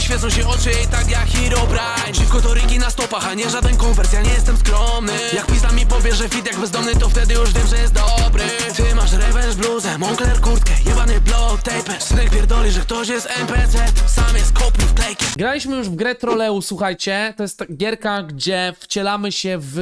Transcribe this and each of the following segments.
I świecą się oczy tak jak Herobrine Szybko to rygi na stopach, a nie żaden konwers Ja nie jestem skromny Jak pizza mi powie, że fit jak bezdomny To wtedy już wiem, że jest dobry Ty masz revenge bluzę, Moncler kurtkę Jebany block tape Synek pierdoli, że ktoś jest NPC Sam jest kopiuj wklejkiem Graliśmy już w grę Troleu, słuchajcie. To jest gierka, gdzie wcielamy się w,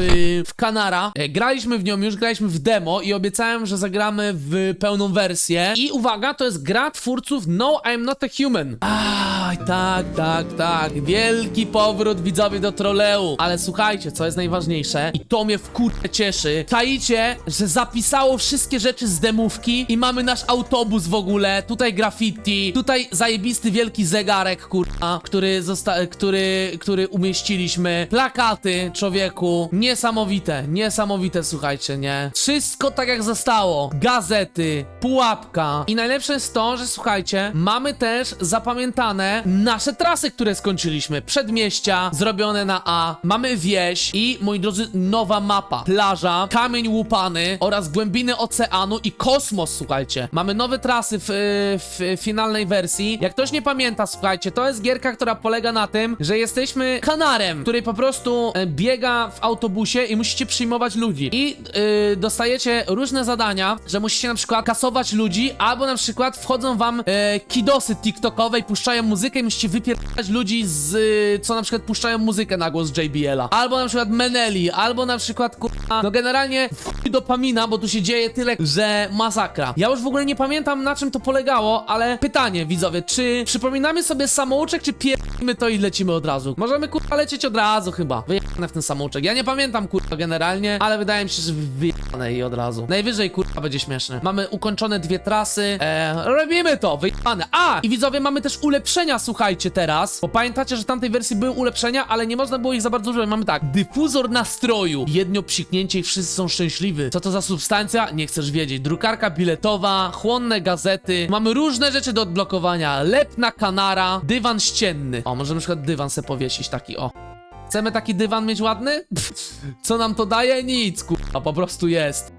w kanara. E, Graliśmy w nią już, graliśmy w demo i obiecałem, że zagramy w pełną wersję. I uwaga, to jest gra twórców No I'm Not a Human. Aj, tak, tak, tak. Wielki powrót widzowie do Troleu. Ale słuchajcie, co jest najważniejsze i to mnie w kurę cieszy. Czaicie, że zapisało wszystkie rzeczy z demówki i mamy nasz autobus w ogóle. Tutaj graffiti, tutaj zajebisty wielki zegarek, kurwa, który, który, który umieściliśmy. Plakaty, człowieku. Niesamowite, niesamowite, słuchajcie, nie? Wszystko tak jak zostało. Gazety, pułapka. I najlepsze jest to, że słuchajcie, mamy też zapamiętane nasze trasy, które skończyliśmy. Przedmieścia, zrobione na A. Mamy wieś i, moi drodzy, nowa mapa. Plaża, kamień łupany oraz głębiny oceanu i kosmos, słuchajcie. Mamy nowe trasy w, w finalnej wersji. Jak ktoś nie pamięta, słuchajcie, to jest gierka, która polega na tym, że jesteśmy kanarem, który po prostu e, biega w autobusie i musicie przyjmować ludzi. I y, dostajecie różne zadania, że musicie na przykład kasować ludzi, albo na przykład wchodzą wam e, kidosy TikTokowe i puszczają muzykę i musicie wypierdać ludzi z, y, co na przykład puszczają muzykę na głos JBL-a. Albo na przykład Meneli, albo na przykład kurwa, no generalnie w dopamina, bo tu się dzieje tyle, że masakra. Ja już w ogóle nie pamiętam na czym to polegało, ale pytanie widzowie, czy przypominamy sobie samouczek, czy pierdolimy to i lecimy od razu? Możemy kurwa lecieć od razu chyba. Wyjebane w ten samouczek. Ja nie pamiętam kurwa generalnie, ale wydaje mi się, że wyjebane i od razu. Najwyżej kurwa będzie śmieszne. Mamy ukończone dwie trasy. Eee, robimy to, wyjebane. A! I widzowie mamy też ulepszenia, słuchajcie teraz. Bo pamiętacie, że w tamtej wersji były ulepszenia, ale nie można było ich za bardzo używać. Mamy tak, dyfuzor nastroju. Jedno psiknięcie i wszyscy są szczęśliwi. Co to za substancja? Nie chcesz wiedzieć. Drukarka biletowa, chłonne gazety. Mamy różne rzeczy do odblokowania. Lepna kanara, dywan ścienny. O, możemy na przykład dywan se powiesić taki, o. Chcemy taki dywan mieć ładny? Pff, co nam to daje? Nic, kurwa, po prostu jest.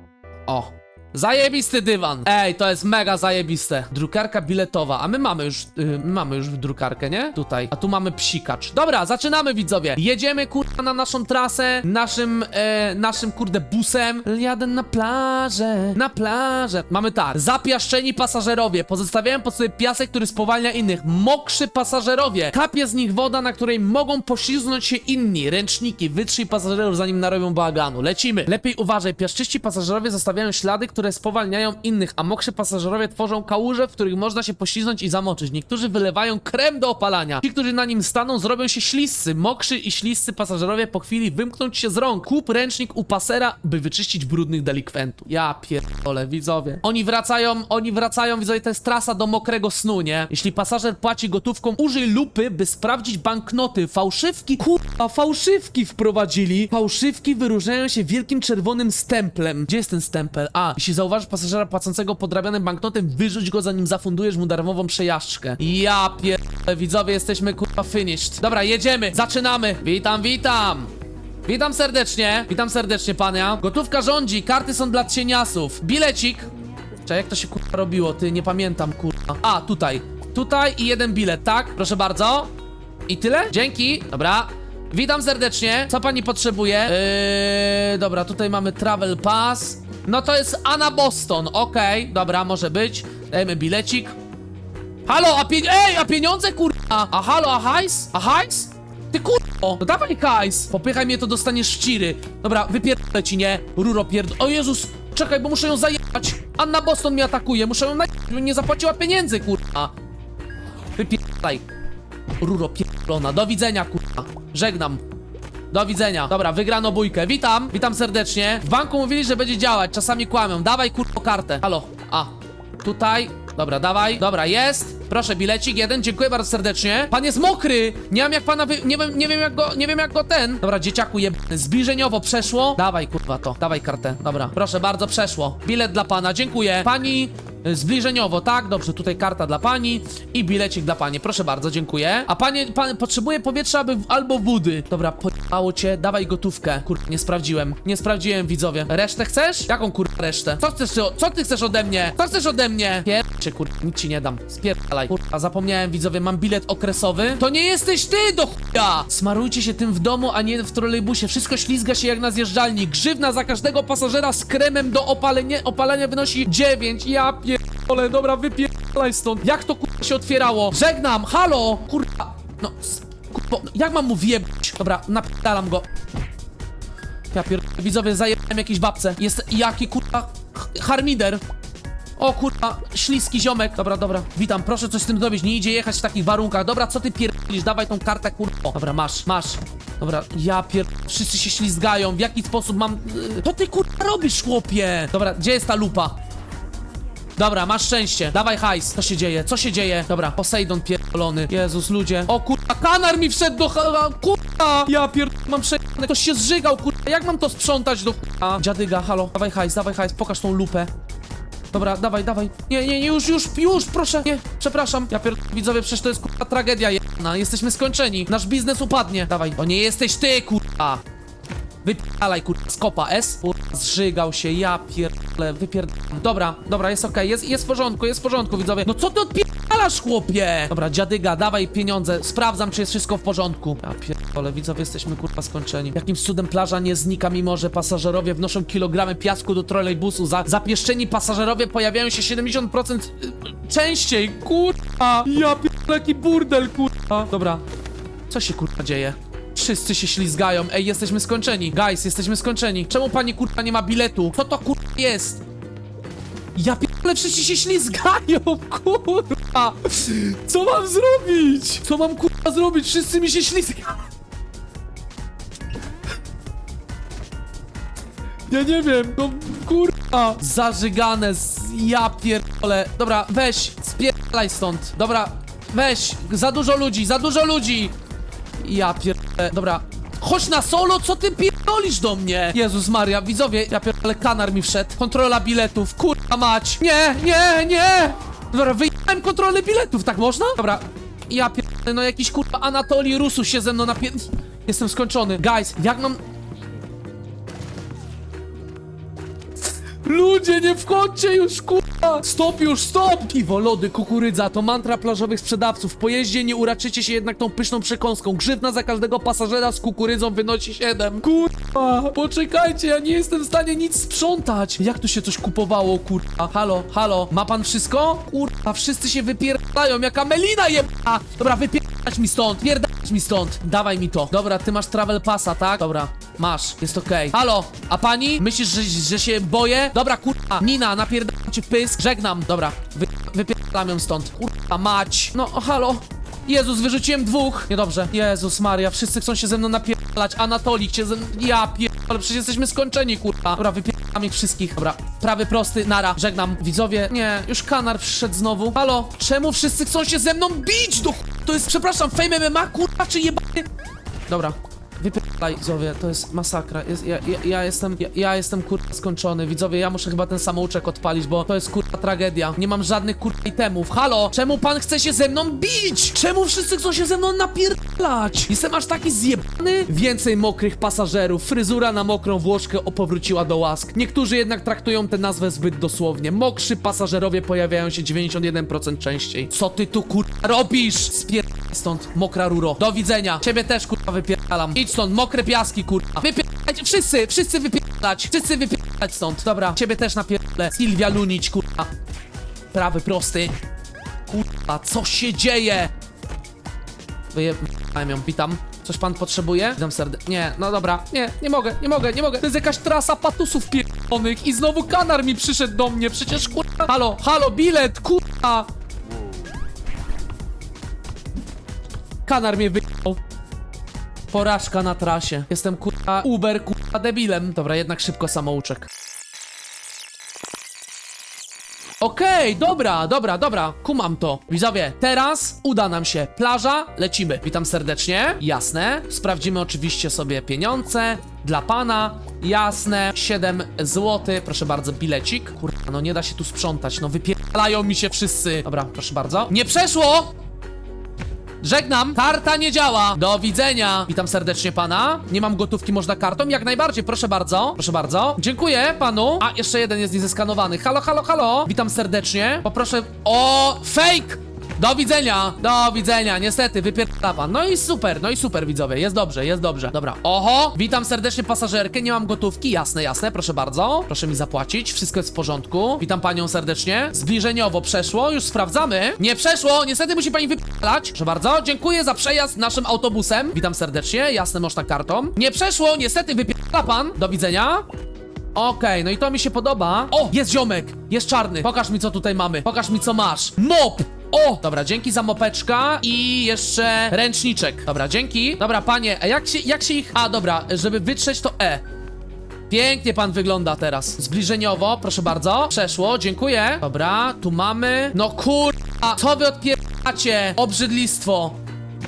O. Zajebisty dywan! Ej, to jest mega zajebiste. Drukarka biletowa, a my mamy już, y, my mamy już drukarkę, nie? Tutaj. A tu mamy psikacz. Dobra, zaczynamy widzowie. Jedziemy kurwa na naszą trasę, naszym, e, naszym kurde busem. Jadę na plażę, na plażę. Mamy tak, zapiaszczeni pasażerowie, pozostawiają po sobie piasek, który spowalnia innych. Mokrzy pasażerowie, kapie z nich woda, na której mogą poślizgnąć się inni. Ręczniki, wytrzyj pasażerów, zanim narobią bałaganu. Lecimy. Lepiej uważaj, piaszczyści pasażerowie zostawiają ślady, które spowalniają innych, a mokrzy pasażerowie tworzą kałuże, w których można się poślizgnąć i zamoczyć. Niektórzy wylewają krem do opalania. Ci, którzy na nim staną, zrobią się śliscy. Mokrzy i śliscy pasażerowie po chwili wymknąć się z rąk. Kup ręcznik u pasera, by wyczyścić brudnych delikwentów. Ja pierdolę, widzowie. Oni wracają, oni wracają, widzowie, to jest trasa do mokrego snu, nie? Jeśli pasażer płaci gotówką, użyj lupy, by sprawdzić banknoty. Fałszywki, kurwa, fałszywki wprowadzili. Fałszywki wyróżniają się wielkim czerwonym stemplem. Gdzie jest ten stempel? A, jeśli zauważysz pasażera płacącego podrabianym banknotem, wyrzuć go, zanim zafundujesz mu darmową przejażdżkę. Ja pierdolę, widzowie, jesteśmy kurwa finished. Dobra, jedziemy, zaczynamy. Witam, witam. Witam serdecznie, witam serdecznie pania. Gotówka rządzi, karty są dla cieniasów. Bilecik. Czekaj, jak to się kurwa robiło? Ty, nie pamiętam kurwa. A, tutaj. Tutaj i jeden bilet, tak? Proszę bardzo. I tyle? Dzięki. Dobra. Witam serdecznie. Co pani potrzebuje? Yy, dobra, tutaj mamy travel pass. No to jest Anna Boston. Okej, dobra, może być. Dajmy bilecik. Halo, a. Ej, a pieniądze kurwa! A halo, a hajs? A hajs? Ty kurwo! No dawaj hajs! Popychaj mnie, to dostaniesz ściry. Dobra, wypierdolę ci, nie? Ruro pierd... O Jezus! Czekaj, bo muszę ją zajebać! Anna Boston mnie atakuje, muszę ją najebać, bo nie zapłaciła pieniędzy, kurwa! Wypierdolaj! Ruro pierdolona, do widzenia, kurwa! Żegnam! Do widzenia. Dobra, wygrano bójkę. Witam, witam serdecznie. W banku mówili, że będzie działać, czasami kłamią. Dawaj kurwa kartę. Halo. A, tutaj. Dobra, dawaj. Dobra, jest. Proszę, bilecik jeden, dziękuję bardzo serdecznie. Pan jest mokry! Nie wiem jak pana wy... Nie wiem, nie wiem jak go... Nie wiem jak go ten... Dobra, dzieciaku jebany. Zbliżeniowo przeszło. Dawaj, kurwa to. Dawaj kartę. Dobra, proszę bardzo, przeszło. Bilet dla pana, dziękuję. Pani... Y, Zbliżeniowo, tak? Dobrze, tutaj karta dla pani i bilecik dla pani. Proszę bardzo, dziękuję. A panie, pan potrzebuje powietrza aby, albo wody. Dobra, pojebało cię, dawaj gotówkę. Kur... nie sprawdziłem. Nie sprawdziłem, widzowie. Resztę chcesz? Jaką kur... resztę? Co chcesz, co ty chcesz ode mnie? Co chcesz ode mnie? Piercie, kur... nic ci nie dam. Spierdalaj. Kurwa, zapomniałem, widzowie, mam bilet okresowy. To nie jesteś ty, do chuja! Smarujcie się tym w domu, a nie w trolejbusie. Wszystko ślizga się jak na zjeżdżalni. Grzywna za każdego pasażera z kremem do opalenia, opalenia wynosi 9. Ja pierdolę, dobra, wypierdalaj stąd. Jak to kurwa się otwierało? Żegnam, halo! Kurwa, no, kurwa, jak mam mu wjebać? Dobra, napierdalam go. Ja pierdolę, widzowie, zajebałem jakieś babce. Jest, jaki kurwa, harmider. O kurwa, śliski ziomek. Dobra, dobra, witam, proszę coś z tym zrobić. Nie idzie jechać w takich warunkach. Dobra, co ty pierdolisz? Dawaj tą kartę, kurwa. Dobra, masz, masz. Dobra, ja pier... Wszyscy się ślizgają. W jaki sposób mam... y, Co ty kurwa robisz, chłopie? Dobra, gdzie jest ta lupa? Dobra, masz szczęście. Dawaj hajs. Co się dzieje? Co się dzieje? Dobra, Poseidon pierdolony. Jezus, ludzie. O kurwa, kanar mi wszedł do... ha- Kurwa! Ja pierd... Mam przejebane. Ktoś się zżygał, kurwa. Jak mam to sprzątać do... kurwa? Dziadyga, halo. Dawaj hajs, dawaj hajs. Pokaż tą lupę. Dobra, dawaj, dawaj. Nie, nie, nie, już, już, już, proszę. Nie, przepraszam. Ja pierd... Widzowie, przecież to jest kurwa tragedia jedna. Jesteśmy skończeni. Nasz biznes upadnie. Dawaj. To nie jesteś ty, kurwa. Wypierdalaj, kurwa, skopa S. Kurwa, zżygał się, ja pierdolę, wypierdalam. Dobra, dobra, jest okej, jest, jest w porządku, jest w porządku, widzowie. No co ty odpierdalasz, chłopie? Dobra, dziadyga, dawaj pieniądze, sprawdzam, czy jest wszystko w porządku. Ja pierdolę, widzowie, jesteśmy, kurwa, skończeni. Jakimś cudem plaża nie znika, mimo że pasażerowie wnoszą kilogramy piasku do trolejbusu. Za zapieszczeni pasażerowie pojawiają się 70% y, częściej, kurwa. Ja pierdolę, jaki burdel, kurwa. Dobra, co się kurwa dzieje? Wszyscy się ślizgają. Ej, jesteśmy skończeni. Guys, jesteśmy skończeni. Czemu pani kurwa nie ma biletu? Co to kurwa jest? Ja pierdolę, wszyscy się ślizgają, kurwa! Co mam zrobić? Co mam kurwa zrobić? Wszyscy mi się ślizgają. Ja nie wiem, no kurwa. Zażygane z... ja pierdolę. Dobra, weź, spierdalaj stąd. Dobra, weź, za dużo ludzi, za dużo ludzi. Ja pierdolę, dobra. Chodź na solo, co ty pierdolisz do mnie? Jezus Maria, widzowie, ja pierdolę, kanar mi wszedł. Kontrola biletów, kurwa mać. Nie, nie, nie. Dobra, wyjechałem kontrolę biletów, tak można? Dobra, ja pierdolę, no jakiś kurwa Anatolii Rusu się ze mną napier... Jestem skończony. Guys, jak mam... Ludzie, nie wchodźcie już, kurwa! Stop już, stop! Piwo, lody, kukurydza to mantra plażowych sprzedawców. W pojeździe nie uraczycie się jednak tą pyszną przekąską. Grzywna za każdego pasażera z kukurydzą wynosi 7. Kurwa! Poczekajcie, ja nie jestem w stanie nic sprzątać. Jak tu się coś kupowało, kurwa? Halo, halo, ma pan wszystko? Kurwa, wszyscy się wypierdają, jaka melina jebana! Dobra, wypierdać mi stąd, pierdać mi stąd. Dawaj mi to. Dobra, ty masz travel passa, tak? Dobra. Masz, jest okej. Halo, a pani? Myślisz, że, że się boję? Dobra, kurwa, Nina, napierdalam cię pysk, żegnam. Dobra, wy, wypierdalam ją stąd. Kurwa, mać. No, halo. Jezus, wyrzuciłem dwóch. Niedobrze. Jezus Maria, wszyscy chcą się ze mną napierdalać. Anatolik cię ze... Ja pierdolę, przecież jesteśmy skończeni, kurwa. Dobra, wypierdalam ich wszystkich. Dobra, prawy prosty, nara, żegnam. Widzowie, nie, już kanar przyszedł znowu. Halo, czemu wszyscy chcą się ze mną bić? Do... ch- To jest, przepraszam, Fame MMA, kurwa, czy jebany... Dobra. Wypierdalaj, widzowie, to jest masakra. Jest, ja, ja, ja jestem, ja, ja jestem kurwa skończony. Widzowie, ja muszę chyba ten samouczek odpalić, bo to jest kurwa tragedia. Nie mam żadnych kurwa itemów. Halo, czemu pan chce się ze mną bić? Czemu wszyscy chcą się ze mną napierdalać? Jestem aż taki zjebany? Więcej mokrych pasażerów. Fryzura na mokrą włoszkę opowróciła do łask. Niektórzy jednak traktują tę nazwę zbyt dosłownie. Mokrzy pasażerowie pojawiają się 91% częściej. Co ty tu kurwa robisz? Spierdalaj stąd, mokra ruro. Do widzenia. Ciebie też kurwa wypierdalam. Idź stąd, mokre piaski kurwa. Wypierdalajcie, wszyscy, wszyscy wypierdalać. Wszyscy wypierdalać stąd. Dobra, ciebie też napierdolę. Sylwia Lunić kurwa. Prawy, prosty. Kurwa, co się dzieje? Wyjebałem ją, witam. Coś pan potrzebuje? Witam serdecznie. Nie, no dobra, nie, nie mogę, nie mogę, nie mogę. To jest jakaś trasa patusów pierdolonych i znowu kanar mi przyszedł do mnie, przecież kurwa. Halo, halo, bilet, kurwa. Kanar mnie wyjął. Porażka na trasie. Jestem kurwa Uber kurwa debilem. Dobra, jednak szybko samouczek. Okej, dobra, dobra, dobra, kumam to. Widzowie, teraz uda nam się. Plaża, lecimy. Witam serdecznie. Jasne. Sprawdzimy oczywiście sobie pieniądze. dla pana. Jasne, 7 zł. Proszę bardzo, bilecik. Kurwa, no nie da się tu sprzątać. No wypierają mi się wszyscy. Dobra, proszę bardzo. Nie przeszło! Żegnam, karta nie działa. Do widzenia. Witam serdecznie pana. Nie mam gotówki, można kartą? Jak najbardziej, proszę bardzo. Proszę bardzo. Dziękuję panu. A, jeszcze jeden jest niezeskanowany. Halo, halo, halo. Witam serdecznie. Poproszę. O, fake! Do widzenia, do widzenia, niestety, wypierdala pan. No i super, no i super, widzowie, jest dobrze, jest dobrze. Dobra, oho, witam serdecznie pasażerkę, nie mam gotówki, jasne, jasne, proszę bardzo. Proszę mi zapłacić, wszystko jest w porządku. Witam panią serdecznie. Zbliżeniowo przeszło, już sprawdzamy. Nie przeszło, niestety musi pani wypalać. Proszę bardzo, dziękuję za przejazd naszym autobusem. Witam serdecznie, jasne, można kartą. Nie przeszło, niestety wypierdala pan. Do widzenia. Okej, no i to mi się podoba. O, jest ziomek, jest czarny. Pokaż mi, co tutaj mamy. Pokaż mi, co masz. Mop! O! Dobra, dzięki za mopeczka i jeszcze ręczniczek. Dobra, dzięki. Dobra, panie, a jak się, jak się ich... A, dobra, żeby wytrzeć to E. Pięknie pan wygląda teraz. Zbliżeniowo, proszę bardzo. Przeszło, dziękuję. Dobra, tu mamy... No kurwa, co wy odpieracie? Obrzydlistwo.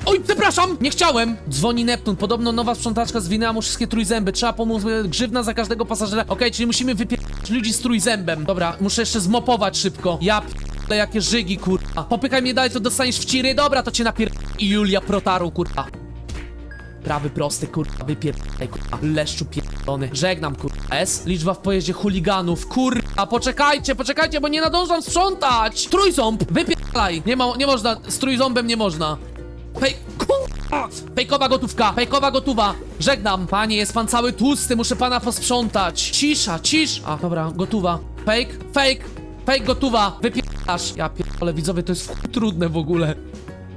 Oj, przepraszam, nie chciałem! Dzwoni Neptun, podobno nowa sprzątaczka zwinęła mu wszystkie trójzęby. Trzeba pomóc, e, grzywna za każdego pasażera. Okej, czyli musimy wypierać ludzi z trójzębem. Dobra, muszę jeszcze zmopować szybko. Ja p***le, jakie żygi, kurwa. Popykaj mnie dalej, to dostaniesz w ciry. Dobra, to cię napier... I Julia Protaru, kurwa. Prawy prosty, kurwa, wypierdaj, kurwa. Leszczu pierdolony. Żegnam, kurwa. S. Liczba w pojeździe chuliganów. Kurwa, poczekajcie, poczekajcie, bo nie nadążam sprzątać. Trójząb, wypierdalaj. Nie, ma, nie można, z trójząbem nie można. Fej... Kurwa! Fejkowa gotówka, fejkowa gotowa. Żegnam. Panie, jest pan cały tłusty, muszę pana posprzątać. Cisza, cisz. A, dobra, gotowa. Fake, fake, fake gotowa. Wypierasz. Ja pierdolę, widzowie, to jest trudne w ogóle.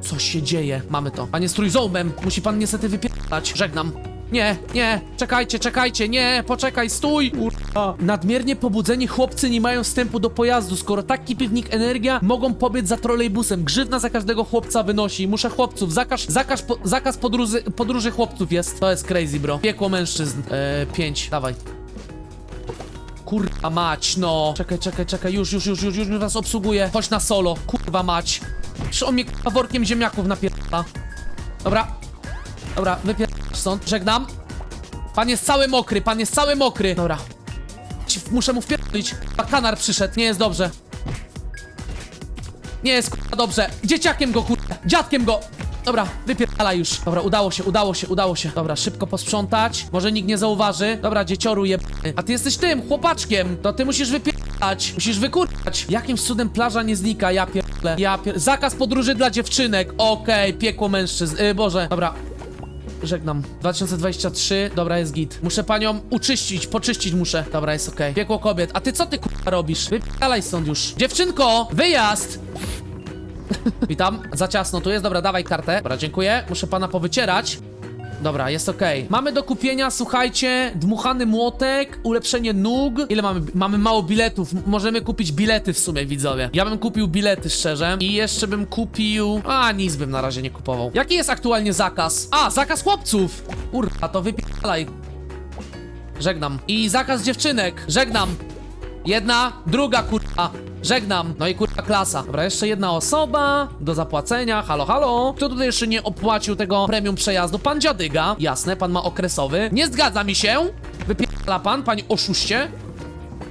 Co się dzieje? Mamy to. Panie z trójząbem, musi pan niestety wypierać. Żegnam. Nie, nie, czekajcie, czekajcie, nie, poczekaj, stój! Kurwa. Nadmiernie pobudzeni chłopcy nie mają wstępu do pojazdu. Skoro tak kipi w nich energia, mogą pobiec za trolejbusem. Grzywna za każdego chłopca wynosi. Muszę chłopców, zakaz, zakaz, po, zakaz podróży, podróży chłopców jest. To jest crazy, bro. Piekło mężczyzn. Eee, pięć, dawaj. Kurwa mać, no. Czekaj, czekaj, czekaj, już, już, już, już, już was obsługuję. Chodź na solo, kurwa mać. Czy on mnie kurwa, workiem ziemniaków napierdala? Dobra. Dobra, wypierdalasz stąd, żegnam. Pan jest cały mokry, pan jest cały mokry. Dobra. Muszę mu wpierdolić. A kanar przyszedł, nie jest dobrze. Nie jest kurwa dobrze. Dzieciakiem go kurwa, dziadkiem go. Dobra, wypierdala już. Dobra, udało się, udało się, udało się. Dobra, szybko posprzątać. Może nikt nie zauważy. Dobra, dziecioru jeb... A ty jesteś tym, chłopaczkiem. To ty musisz wypierdalać. Musisz wykurwać. Jakimś cudem plaża nie znika, ja pierdolę. Ja pier... Zakaz podróży dla dziewczynek. Okej, piekło mężczyzn. Yy, Boże. Dobra, Żegnam. 2023, dobra, jest git. Muszę panią uczyścić, poczyścić muszę. Dobra, jest okej. Piekło kobiet. A ty co ty kurwa robisz? Wypialaj stąd już. Dziewczynko, wyjazd! Witam, za ciasno tu jest, dobra, dawaj kartę. Dobra, dziękuję. Muszę pana powycierać. Dobra, jest okej. Mamy do kupienia, słuchajcie, dmuchany młotek, ulepszenie nóg. Ile mamy? Mamy mało biletów. M- Możemy kupić bilety w sumie, widzowie. Ja bym kupił bilety, szczerze. I jeszcze bym kupił... A, nic bym na razie nie kupował. Jaki jest aktualnie zakaz? A, zakaz chłopców! Kurwa, to wypialaj. Żegnam. I zakaz dziewczynek. Żegnam. Jedna, druga kurwa. Żegnam. No i kurwa klasa. Dobra, jeszcze jedna osoba do zapłacenia. Halo, halo. Kto tutaj jeszcze nie opłacił tego premium przejazdu? Pan dziadyga. Jasne, pan ma okresowy. Nie zgadza mi się. Wypierdala pan, panie oszuście.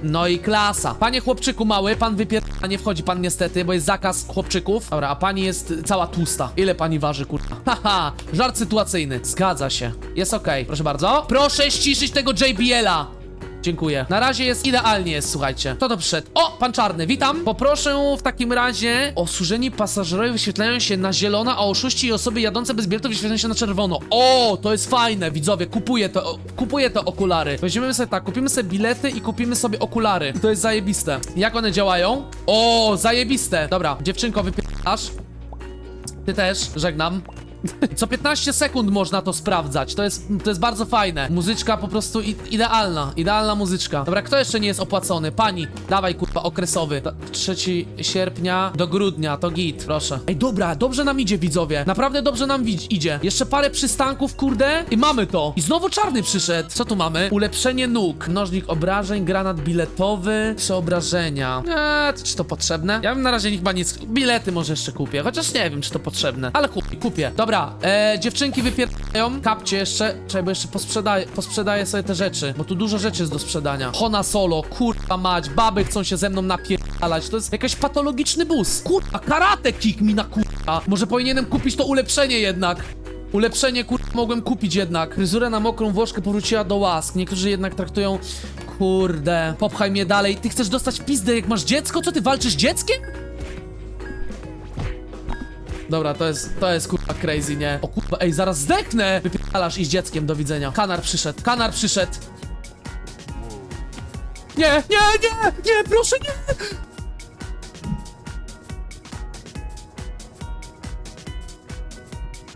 No i klasa. Panie chłopczyku mały, pan wypierdala, nie wchodzi pan niestety, bo jest zakaz chłopczyków. Dobra, a pani jest cała tłusta. Ile pani waży, kurwa? Haha, żart sytuacyjny. Zgadza się. Jest okej, proszę bardzo. Proszę ściszyć tego JBL-a. Dziękuję. Na razie jest idealnie, słuchajcie. Kto to przyszedł? O, pan czarny, witam. Poproszę w takim razie o służeni pasażerowie wyświetlają się na zielono, a oszuści i osoby jadące bez biletu wyświetlają się na czerwono. O, to jest fajne, widzowie, kupuję to, kupuję te okulary. Weźmiemy sobie tak, kupimy sobie bilety i kupimy sobie okulary. To jest zajebiste. Jak one działają? O, zajebiste. Dobra, dziewczynko, wypierasz. Ty też, żegnam. Co 15 sekund można to sprawdzać. To jest, to jest bardzo fajne. Muzyczka po prostu idealna. Idealna muzyczka. Dobra, kto jeszcze nie jest opłacony? Pani, dawaj kurwa, okresowy. To 3 sierpnia do grudnia, to git, proszę. Ej, dobra, dobrze nam idzie, widzowie. Naprawdę dobrze nam idzie. Jeszcze parę przystanków, kurde, i mamy to. I znowu czarny przyszedł. Co tu mamy? Ulepszenie nóg. Mnożnik obrażeń, granat biletowy, przeobrażenia. Eee, czy to potrzebne? Ja bym na razie chyba nic... Bilety może jeszcze kupię, chociaż nie wiem, czy to potrzebne. Ale kupię, kupię. Dobra, Dobra, e, dziewczynki wypierają, kapcie jeszcze, bo jeszcze posprzedaję, posprzedaję sobie te rzeczy, bo tu dużo rzeczy jest do sprzedania. Hona Solo, kurwa mać, baby chcą się ze mną napierdalać, to jest jakiś patologiczny bus. Kurwa, karate kick mi na kurwa. Może powinienem kupić to ulepszenie jednak. Ulepszenie, kurwa, mogłem kupić jednak. Fryzurę na mokrą włożkę powróciła do łask. Niektórzy jednak traktują... Kurde, popchaj mnie dalej. Ty chcesz dostać pizdę, jak masz dziecko? Co, ty walczysz z dzieckiem? Dobra, to jest, to jest kurwa crazy, nie? O kurwa, ej, zaraz zdechnę! Wypierdalasz i z dzieckiem, do widzenia. Kanar przyszedł, kanar przyszedł. Nie, nie, nie, nie, proszę nie!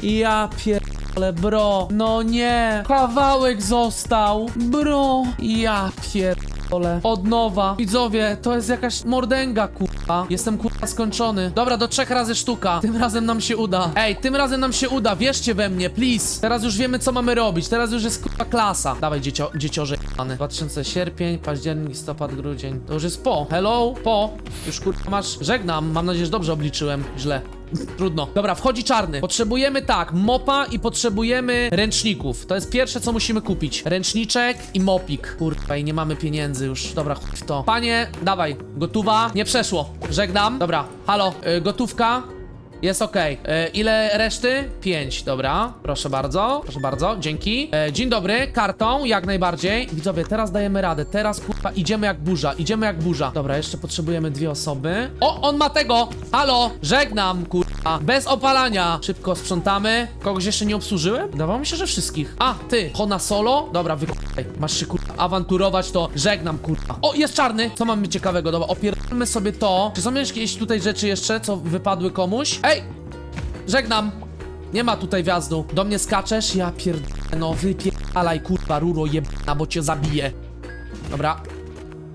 Ja pierdolę, bro. No nie. Kawałek został. Bro. Ja pierdolę. Od nowa. Widzowie, to jest jakaś mordęga, kurwa. Jestem kurwa skończony. Dobra, do trzech razy sztuka. Tym razem nam się uda. Ej, tym razem nam się uda. Wierzcie we mnie, please. Teraz już wiemy, co mamy robić. Teraz już jest kurwa klasa. Dawaj, dziecio, dzieciorze jebany. 2000 sierpień, październik, listopad, grudzień. To już jest po. Hello, po. Już kurwa masz. Żegnam. Mam nadzieję, że dobrze obliczyłem. Źle. Trudno. Dobra, wchodzi czarny. Potrzebujemy tak, mopa i potrzebujemy ręczników. To jest pierwsze, co musimy kupić. Ręczniczek i mopik. Kurwa, i nie mamy pieniędzy już. Dobra, chuj w to. Panie, dawaj. Gotowa? Nie przeszło. Żegnam. Dobra, halo. Y, gotówka? Jest okej. E, Ile reszty? Pięć, dobra. Proszę bardzo, proszę bardzo, dzięki. E, dzień dobry, kartą, jak najbardziej. Widzowie, teraz dajemy radę. Teraz kurwa idziemy jak burza, idziemy jak burza. Dobra, jeszcze potrzebujemy dwie osoby. O, on ma tego! Halo! Żegnam, kurwa. Bez opalania. Szybko sprzątamy. Kogoś jeszcze nie obsłużyłem? Wydawało mi się, że wszystkich. A, ty, Hona Solo? Dobra, wykurwaj. Masz się kurwa awanturować, to żegnam, kurwa. O, jest czarny! Co mamy ciekawego? Dobra, opierdolmy sobie to. Czy są jakieś tutaj rzeczy jeszcze, co wypadły komuś? Ej! Żegnam! Nie ma tutaj wjazdu. Do mnie skaczesz? Ja pierdolę, no wypierdalaj, kurwa, ruro jebana, bo cię zabiję. Dobra.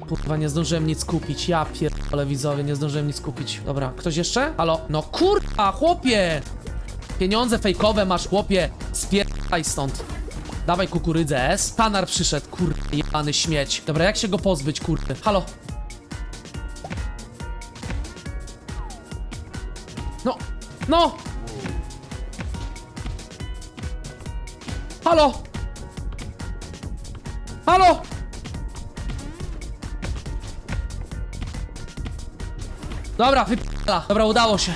Kurwa, nie zdążyłem nic kupić. Ja pierdolę, widzowie, nie zdążyłem nic kupić. Dobra, ktoś jeszcze? Halo? No kurwa, chłopie! Pieniądze fejkowe masz, chłopie. Spierdalaj stąd. Dawaj kukurydzę S. Tanar przyszedł, kurwa, jebany śmieć. Dobra, jak się go pozbyć, kurde? Halo? No, no! Halo! Halo! Dobra, wypala. Dobra, udało się.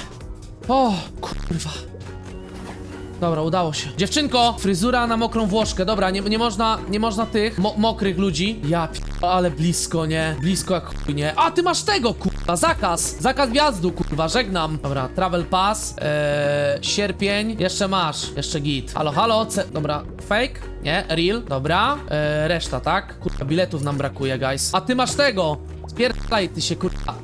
O, kurwa. Dobra, udało się. Dziewczynko, fryzura na mokrą włoszkę. Dobra, nie, nie można, nie można tych mo mokrych ludzi. Ja p... ale blisko, nie? Blisko jak chuj, nie? A, ty masz tego, kurwa, zakaz. Zakaz wjazdu, kurwa, żegnam. Dobra, travel pass, eee, sierpień. Jeszcze masz, jeszcze git. Halo, halo, ce... Dobra, fake? Nie, real, dobra. Eee, reszta, tak? Kurwa, biletów nam brakuje, guys. A ty masz tego. Spierdalaj, ty się, kurwa.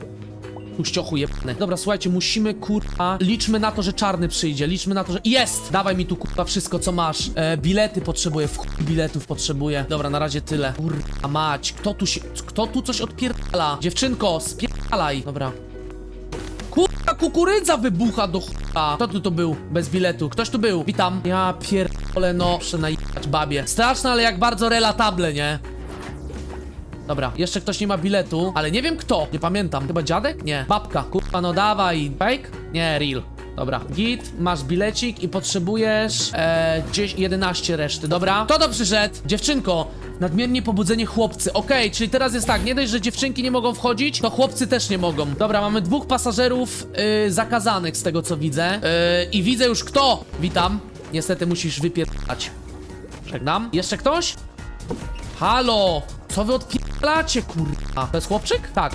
Puściochu jebany. Dobra, słuchajcie, musimy kurwa. Liczmy na to, że czarny przyjdzie. Liczmy na to, że. Jest! Dawaj mi tu kurwa wszystko, co masz. E, bilety potrzebuję, w chuj biletów potrzebuję. Dobra, na razie tyle. Kurwa mać. Kto tu się. Kto tu coś odpierdala? Dziewczynko, spierdalaj. Dobra. Kurwa, kukurydza wybucha do chuja. Kto tu to był? Bez biletu. Ktoś tu był. Witam. Ja pierdolę, no. Muszę najebać babie. Straszne, ale jak bardzo relatable, nie? Dobra, jeszcze ktoś nie ma biletu, ale nie wiem kto, nie pamiętam. Chyba dziadek? Nie. Babka. Kurwa, no dawaj. Fake? Nie, real. Dobra, git, masz bilecik i potrzebujesz e, gdzieś 11 reszty, dobra? Kto to przyszedł? Dziewczynko, nadmiernie pobudzenie chłopcy. Okej, czyli teraz jest tak, nie dość, że dziewczynki nie mogą wchodzić, to chłopcy też nie mogą. Dobra, mamy dwóch pasażerów y, zakazanych z tego co widzę. Y, I widzę już kto. Witam. Niestety musisz wypierdać. Żegnam. Jeszcze ktoś? Halo! Co wy odpierdalacie, kurwa? To jest chłopczyk? Tak.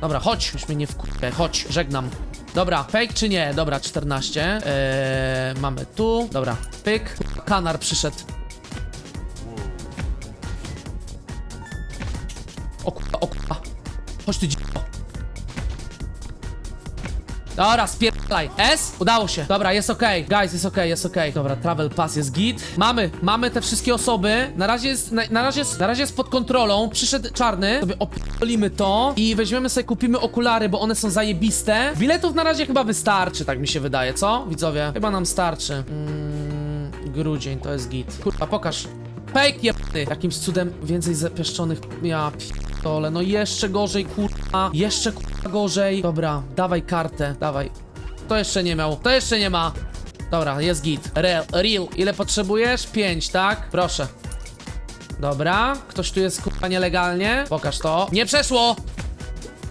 Dobra, chodź. Już mnie nie wkurwę. Chodź, żegnam. Dobra, fake czy nie? Dobra, 14. Eee, mamy tu. Dobra, pyk. Kanar przyszedł. O kurwa, o kurwa. Chodź ty. Dobra, spierdalaj. S? Udało się. Dobra, jest okej. Guys, jest okej, jest okej. Dobra, travel pass jest git. Mamy, mamy te wszystkie osoby. Na razie jest, na, na razie jest, na razie jest pod kontrolą. Przyszedł czarny. Sobie opalimy to i weźmiemy sobie, kupimy okulary, bo one są zajebiste. Biletów na razie chyba wystarczy, tak mi się wydaje, co? Widzowie, chyba nam starczy. Mm, grudzień, to jest git. Kurwa, pokaż. Fake jebany. Jakimś cudem więcej zapieszczonych. Ja no jeszcze gorzej, kurwa. Jeszcze kurwa gorzej. Dobra, dawaj kartę, dawaj. To jeszcze nie miał, to jeszcze nie ma. Dobra, jest git. Real, real. Ile potrzebujesz? Pięć, tak? Proszę. Dobra, ktoś tu jest kurwa nielegalnie? Pokaż to. Nie przeszło!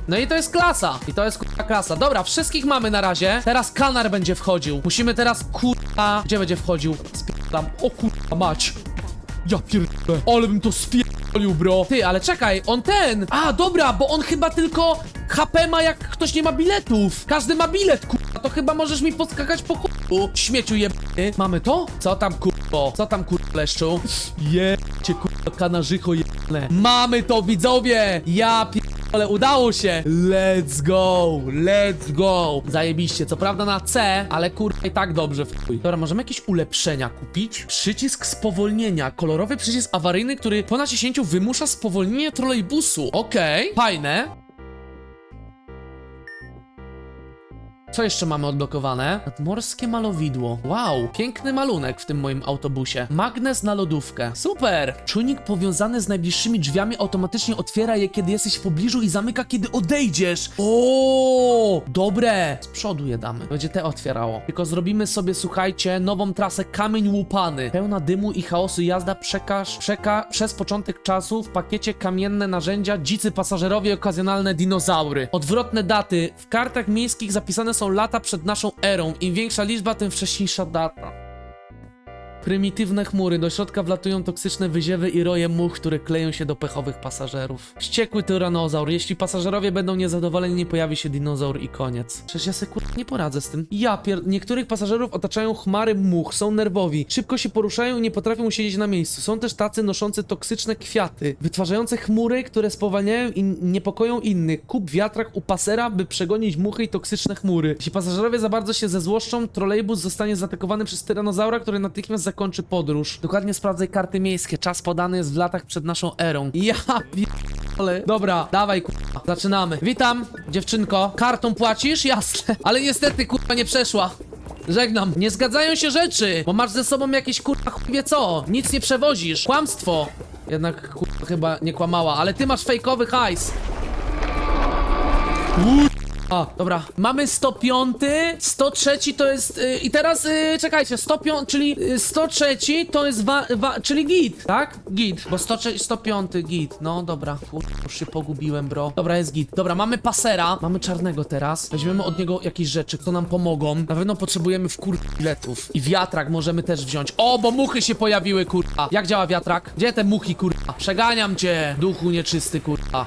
No i to jest klasa. I to jest kurwa klasa. Dobra, wszystkich mamy na razie. Teraz kanar będzie wchodził. Musimy teraz kurwa... Gdzie będzie wchodził? Spierdalam. O kurwa mać. Ja pierdolę. Ale bym to spierdolił, bro. Ty, ale czekaj, on ten. A, dobra, bo on chyba tylko HP ma jak ktoś nie ma biletów. Każdy ma bilet, kurwa. To chyba możesz mi podskakać po chuju. Śmieciu jebany. Mamy to? Co tam, kurwo? Co tam, kurwa, leszczu? Jebcie, kurwa, kanarzycho jebane. Mamy to, widzowie. Ja pierdolę. Ale udało się! Let's go! Let's go! Zajebiście, co prawda na C, ale kurwa i tak dobrze w chuj. Dobra, możemy jakieś ulepszenia kupić? Przycisk spowolnienia. Kolorowy przycisk awaryjny, który po naciśnięciu wymusza spowolnienie trolejbusu. Okej, fajne. Co jeszcze mamy odblokowane? Nadmorskie malowidło. Wow, piękny malunek w tym moim autobusie. Magnes na lodówkę. Super! Czujnik powiązany z najbliższymi drzwiami automatycznie otwiera je, kiedy jesteś w pobliżu i zamyka, kiedy odejdziesz. O, dobre! Z przodu je damy. Będzie te otwierało. Tylko zrobimy sobie, słuchajcie, nową trasę Kamień Łupany. Pełna dymu i chaosu jazda przekaż, przeka przez początek czasu w pakiecie kamienne narzędzia, dzicy pasażerowie okazjonalne dinozaury. Odwrotne daty. W kartach miejskich zapisane są lata przed naszą erą. Im większa liczba, tym wcześniejsza data. Prymitywne chmury. Do środka wlatują toksyczne wyziewy i roje much, które kleją się do pechowych pasażerów. Wściekły tyranozaur. Jeśli pasażerowie będą niezadowoleni, nie pojawi się dinozaur i koniec. Przecież ja se kur... nie poradzę z tym. Ja pier... Niektórych pasażerów otaczają chmary much, są nerwowi, szybko się poruszają i nie potrafią usiedzieć na miejscu. Są też tacy noszący toksyczne kwiaty, wytwarzające chmury, które spowalniają i niepokoją innych. Kup wiatrak u pasera, by przegonić muchy i toksyczne chmury. Jeśli pasażerowie za bardzo się zezłoszczą, trolejbus zostanie zaatakowany przez tyranozaura, który natychmiast zakończy podróż. Dokładnie sprawdzaj karty miejskie. Czas podany jest w latach przed naszą erą. Ja ale Dobra, dawaj kurwa. Zaczynamy. Witam, dziewczynko. Kartą płacisz? Jasne. Ale niestety kurwa nie przeszła. Żegnam. Nie zgadzają się rzeczy, bo masz ze sobą jakieś kurwa chuj wie co. Nic nie przewozisz. Kłamstwo. Jednak kurwa chyba nie kłamała, ale ty masz fejkowy hajs. A, dobra. Mamy 105, 103 to jest. y, I teraz y, czekajcie, 105, czyli y, 103 to jest. Wa, wa, czyli git, tak? Git, bo 103, 105 git. No dobra, już się pogubiłem, bro. Dobra, jest git. Dobra, mamy pasera, mamy czarnego teraz. Weźmiemy od niego jakieś rzeczy, co nam pomogą. Na pewno potrzebujemy w kur... biletów. I wiatrak możemy też wziąć. O, bo muchy się pojawiły, kurwa. Jak działa wiatrak? Gdzie te muchy, kurwa? Przeganiam cię, duchu nieczysty, kurwa.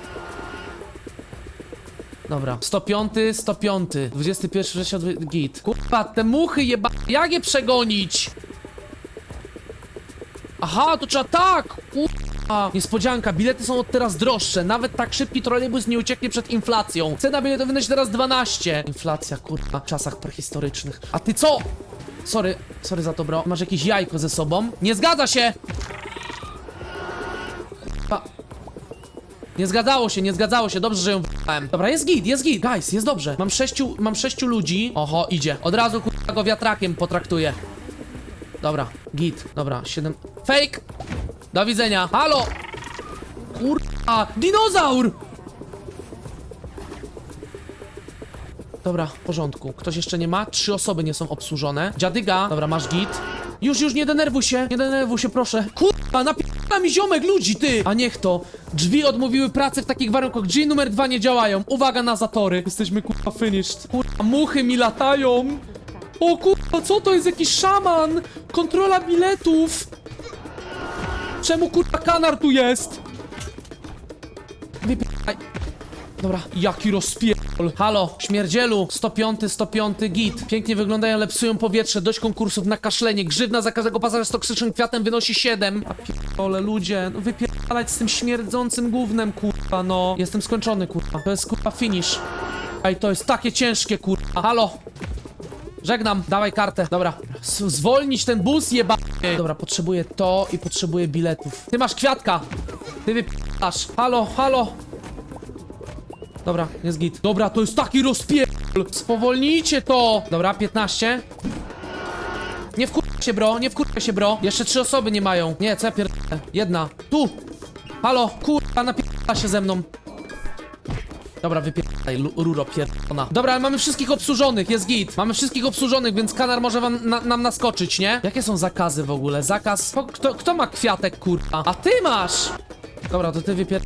Dobra, 105, 105, 21 września, git. Kurwa, te muchy jeba... Jak je przegonić? Aha, to trzeba tak! Kurwa. Niespodzianka, bilety są od teraz droższe. Nawet tak szybki trolejbus nie ucieknie przed inflacją. Cena biletu wynosi teraz 12. Inflacja, kurwa, w czasach prehistorycznych. A ty co? Sorry, sorry za to, bro. Masz jakieś jajko ze sobą? Nie zgadza się! Kurwa. Nie zgadzało się, nie zgadzało się, dobrze, że ją w***ałem. Dobra, jest git, jest git, guys, jest dobrze. Mam sześciu, mam sześciu ludzi. Oho, idzie. Od razu kurwa go wiatrakiem potraktuję. Dobra, git, dobra, siedem. Fake! Do widzenia. Halo! Kurwa, dinozaur! Dobra, w porządku. Ktoś jeszcze nie ma? Trzy osoby nie są obsłużone. Dziadyga, dobra, masz git. Już, już, nie denerwuj się, nie denerwuj się, proszę. Kurwa, napierdala mi ziomek ludzi, ty! A niech to. Drzwi odmówiły pracy w takich warunkach. Drzwi numer dwa nie działają. Uwaga na zatory. Jesteśmy, kurwa, finished. Kurwa, muchy mi latają. O kurwa, co to jest? Jakiś szaman! Kontrola biletów! Czemu kurwa kanar tu jest? Wypieraj. Dobra, jaki rozpierdol. Halo, śmierdzielu, 105, 105, git. Pięknie wyglądają, ale psują powietrze. Dość konkursów na kaszlenie. Grzywna za każdego pasażera z toksycznym kwiatem wynosi 7. A pierdole, ludzie, no wypierdalać z tym śmierdzącym gównem, kurwa, no. Jestem skończony, kurwa. To jest, kurwa, finish. Ej, to jest takie ciężkie, kurwa. Halo. Żegnam, dawaj kartę. Dobra. Z zwolnić ten bus, jeba. Dobra, potrzebuję to i potrzebuję biletów. Ty masz kwiatka. Ty wypadasz. Halo, halo. Dobra, jest git. Dobra, to jest taki rozpierdol. Spowolnijcie to. Dobra, 15. Się, bro, nie wkurwaj się, bro. Jeszcze trzy osoby nie mają. Nie, co ja pierdolę? Jedna. Tu. Halo, kurwa, napierdala się ze mną. Dobra, wypierdaj, ruro pierdolona. Dobra, ale mamy wszystkich obsłużonych, jest git. Mamy wszystkich obsłużonych, więc kanar może wam, na, nam naskoczyć, nie? Jakie są zakazy w ogóle? Zakaz... Kto, kto ma kwiatek, kurwa? A ty masz! Dobra, to ty wypier...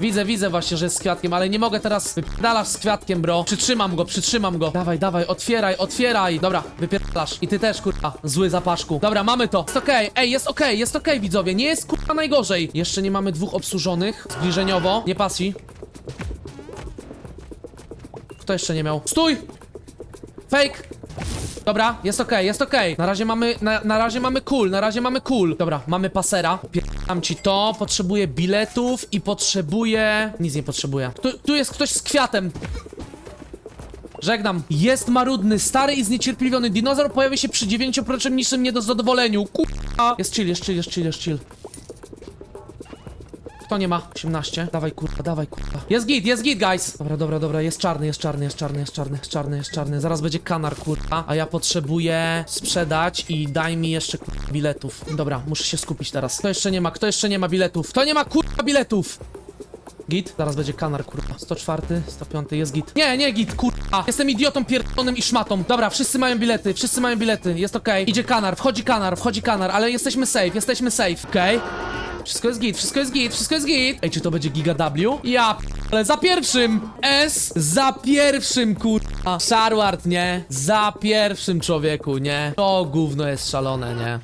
Widzę, widzę właśnie, że jest z kwiatkiem, ale nie mogę teraz... Wypierdalasz z kwiatkiem, bro. Przytrzymam go, przytrzymam go. Dawaj, dawaj, otwieraj, otwieraj. Dobra, wypierdalasz. I ty też, kurwa, zły zapaszku. Dobra, mamy to. Jest okej, ej, jest okej, jest okej, widzowie. Nie jest, kurwa, najgorzej. Jeszcze nie mamy dwóch obsłużonych. Zbliżeniowo. Nie pasi. Kto jeszcze nie miał? Stój! Fake! Dobra, jest okej, jest okej. Na razie mamy, na, na razie mamy cool, na razie mamy cool. Dobra, mamy pasera. Pierdam ci to, potrzebuję biletów i potrzebuję... Nic nie potrzebuję. Tu, tu jest ktoś z kwiatem. Żegnam. Jest marudny, stary i zniecierpliwiony. Dinozaur pojawi się przy 9% niższym niedozadowoleniu. Kurwa. Jest chill, jest chill, jest chill, jest chill. Kto nie ma? 18. Dawaj kurwa, dawaj kurwa. Jest git, jest git, guys. Dobra, dobra, dobra, jest czarny, jest czarny, jest czarny, jest czarny, jest czarny, jest czarny. Zaraz będzie kanar, kurwa. A ja potrzebuję sprzedać i daj mi jeszcze kurwa biletów. Dobra, muszę się skupić teraz. Kto jeszcze nie ma? Kto jeszcze nie ma biletów? Kto nie ma kurwa biletów? Git? Zaraz będzie kanar, kurwa. 104, 105, jest git. Nie, nie git, kurwa. Jestem idiotą pierdolonym i szmatą. Dobra, wszyscy mają bilety, wszyscy mają bilety, jest okej. Idzie kanar, wchodzi kanar, wchodzi kanar, ale jesteśmy safe, jesteśmy safe, okej? Wszystko jest git, wszystko jest git, wszystko jest git. Ej, czy to będzie Giga W? Ja ale za pierwszym! S za pierwszym, kurwa. Sharward, nie? Za pierwszym człowieku, nie? To gówno jest szalone, nie?